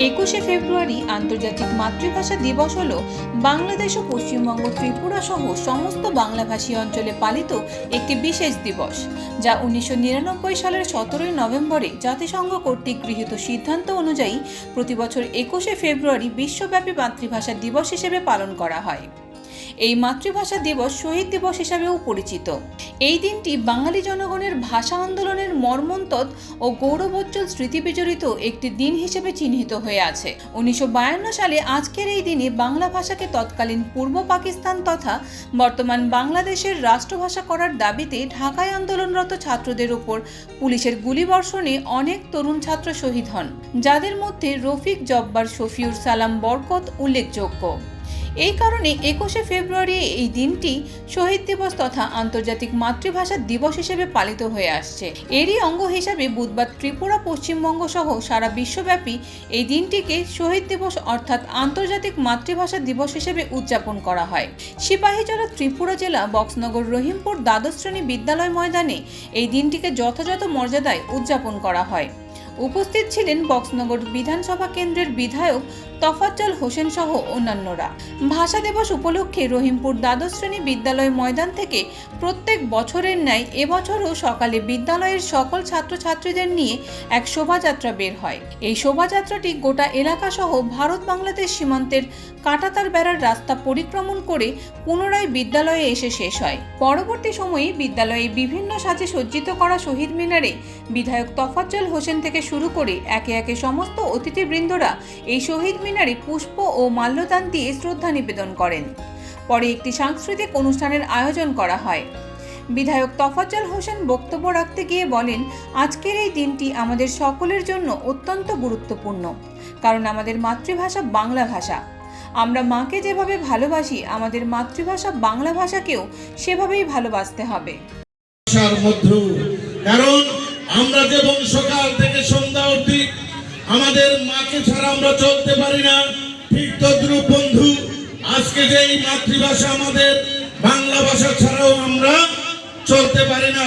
একুশে ফেব্রুয়ারি আন্তর্জাতিক মাতৃভাষা দিবস হল বাংলাদেশ ও পশ্চিমবঙ্গ ত্রিপুরা সহ সমস্ত বাংলাভাষী অঞ্চলে পালিত একটি বিশেষ দিবস, যা উনিশশো নিরানব্বই সালের সতেরোই নভেম্বরে জাতিসংঘ কর্তৃক গৃহীত সিদ্ধান্ত অনুযায়ী প্রতিবছর একুশে ফেব্রুয়ারি বিশ্বব্যাপী মাতৃভাষা দিবস হিসেবে পালন করা হয়। এই মাতৃভাষা দিবস শহীদ দিবস হিসাবেও পরিচিত। এই দিনটি বাঙালি জনগণের ভাষা আন্দোলনের মর্মন্তদ ও গৌরবোজ্জ্বল স্মৃতি বিজড়িত একটি দিন হিসেবে চিহ্নিত হয়ে আছে। উনিশশো বায়ান্ন সালে আজকের এই দিনে বাংলা ভাষাকে তৎকালীন পূর্ব পাকিস্তান তথা বর্তমান বাংলাদেশের রাষ্ট্রভাষা করার দাবিতে ঢাকায় আন্দোলনরত ছাত্রদের উপর পুলিশের গুলিবর্ষণে অনেক তরুণ ছাত্র শহীদ হন, যাদের মধ্যে রফিক জব্বার, শফিউর সালাম বরকত উল্লেখযোগ্য। এই কারণে একুশে ফেব্রুয়ারি এই দিনটি শহীদ দিবস তথা আন্তর্জাতিক মাতৃভাষা দিবস হিসেবে পালিত হয়ে আসছে। এরই অঙ্গ হিসাবে বুধবার ত্রিপুরা, পশ্চিমবঙ্গ সহ সারা বিশ্বব্যাপী এই দিনটিকে শহীদ দিবস অর্থাৎ আন্তর্জাতিক মাতৃভাষা দিবস হিসেবে উদযাপন করা হয়। সিপাহীজলা ত্রিপুরা জেলা বক্সনগর রহিমপুর দ্বাদশ শ্রেণি বিদ্যালয় ময়দানে এই দিনটিকে যথাযথ মর্যাদায় উদযাপন করা হয়। উপস্থিত ছিলেন বক্সনগর বিধানসভা কেন্দ্রের বিধায়ক তফাজ্জল হোসেন সহ অন্যান্যরা। ভাষা দিবস উপলক্ষে রহিমপুর দ্বাদশ শ্রেণি বিদ্যালয় ময়দান থেকে প্রত্যেক বছরের ন্যায় এবছরও সকালে বিদ্যালয়ের সকল ছাত্রছাত্রীদের নিয়ে এক শোভাযাত্রা বের হয়। এই শোভাযাত্রাটি গোটা এলাকা সহ ভারত বাংলাদেশ সীমান্তের কাঁটাতার বেড়ার রাস্তা পরিক্রমণ করে পুনরায় বিদ্যালয়ে এসে শেষ হয়। পরবর্তী সময়ে বিদ্যালয়ে বিভিন্ন সাজে সজ্জিত করা শহীদ মিনারে বিধায়ক তফাজ্জল হোসেন থেকে শুরু করে একে একে সমস্ত অতিথিবৃন্দরা এই শহীদ মিনারে পুষ্প ও মাল্যদান দিয়ে শ্রদ্ধা নিবেদন করেন। পরে একটি সাংস্কৃতিক অনুষ্ঠানের আয়োজন করা হয়। বিধায়ক তফাজ্জল হোসেন বক্তব্য রাখতে গিয়ে বলেন, আজকের এই দিনটি আমাদের সকলের জন্য অত্যন্ত গুরুত্বপূর্ণ, কারণ আমাদের মাতৃভাষা বাংলা ভাষা। আমরা মাকে যেভাবে ভালোবাসি, আমাদের মাতৃভাষা বাংলা ভাষাকেও সেভাবেই ভালোবাসতে হবে। কারণ আমরা যেমন সকাল থেকে সন্ধ্যা অবধি আমাদের মাকে ছাড়া আমরা চলতে পারি না, ঠিক তদ্রুপ বন্ধু, আজকে যে এই মাতৃভাষা আমাদের বাংলা ভাষা ছাড়াও আমরা চলতে পারি না।